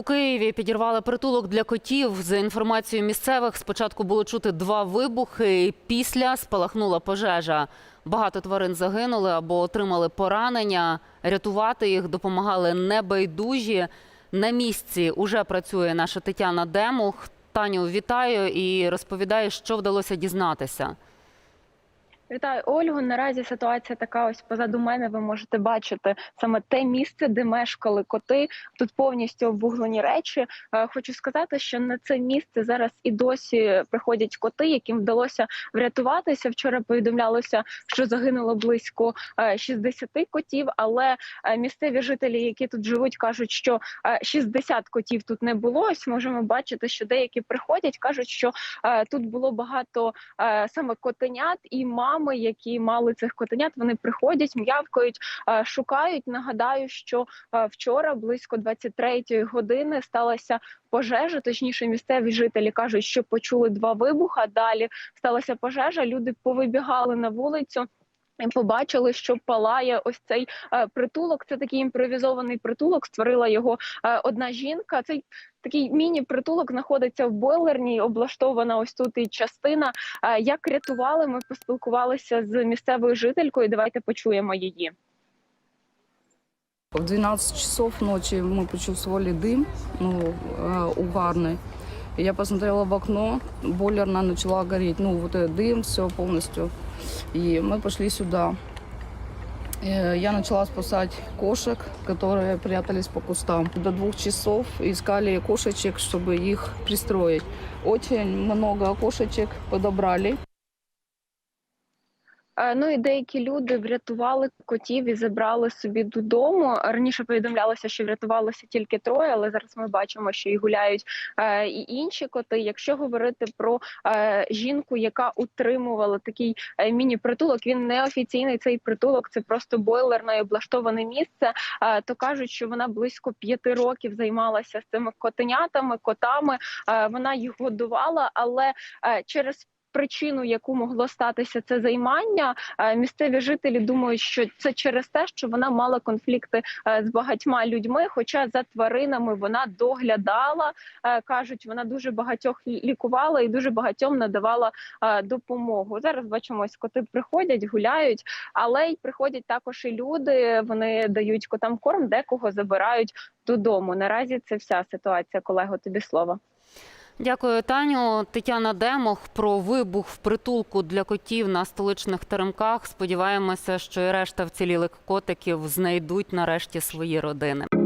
У Києві підірвали притулок для котів. За інформацією місцевих, спочатку було чути два вибухи, і після спалахнула пожежа. Багато тварин загинули або отримали поранення. Рятувати їх допомагали небайдужі. На місці уже працює наша Тетяна Демух. Таню, вітаю і розповідає, що вдалося дізнатися. Вітаю Ольгу. Наразі ситуація така. Ось позаду мене ви можете бачити саме те місце, де мешкали коти. Тут повністю обвуглені речі. Е, Хочу сказати, що на це місце зараз і досі приходять коти, яким вдалося врятуватися. Вчора повідомлялося, що загинуло близько е, 60 котів. Але е, місцеві жителі, які тут живуть, кажуть, що е, 60 котів тут не було. Ось можемо бачити, що деякі приходять, кажуть, що е, тут було багато е, саме котенят і мами, які мали цих котенят, вони приходять, м'явкають, шукають. Нагадаю, що вчора близько 23-ї години сталася пожежа. Точніше, місцеві жителі кажуть, що почули два вибуха. Далі сталася пожежа. Люди повибігали на вулицю. І побачили, що палає ось цей е, притулок. Це такий імпровізований притулок. Створила його е, одна жінка. Цей такий міні-притулок знаходиться в бойлерні. Облаштована ось тут і частина. Е, як рятували, ми поспілкувалися з місцевою жителькою. Давайте почуємо її. В 12 часов ночи мы почувствовали дым, ну, э, угарный. И я посмотрела в окно, бойлерная начала гореть, ну, вот этот дым, все полностью. И мы пошли сюда. Э, Я начала спасать кошек, которые прятались по кустам. До двух часов искали кошечек, чтобы их пристроить. Очень много кошечек подобрали. Е, Ну і деякі люди врятували котів і забрали собі додому. Раніше повідомлялося, що врятувалося тільки троє, але зараз ми бачимо, що і гуляють е, і інші коти. Якщо говорити про е, жінку, яка утримувала такий міні-притулок, він не офіційний цей притулок, це просто бойлерне і облаштоване місце. То кажуть, що вона близько п'яти років займалася з цими котенятами, котами. Вона їх годувала, але через Причину, яку могло статися це займання, е, місцеві жителі думають, що це через те, що вона мала конфлікти е, з багатьма людьми. Хоча за тваринами вона доглядала, е, кажуть, вона дуже багатьох лікувала і дуже багатьом надавала допомогу. Зараз бачимо, ось коти приходять, гуляють, але й приходять також і люди. Вони дають котам корм, декого забирають додому. Наразі це вся ситуація. Колего, тобі слово. Дякую, Таню. Тетяна Демох про вибух в притулку для котів на столичних теремках. Сподіваємося, що і решта вцілілих котиків знайдуть нарешті свої родини.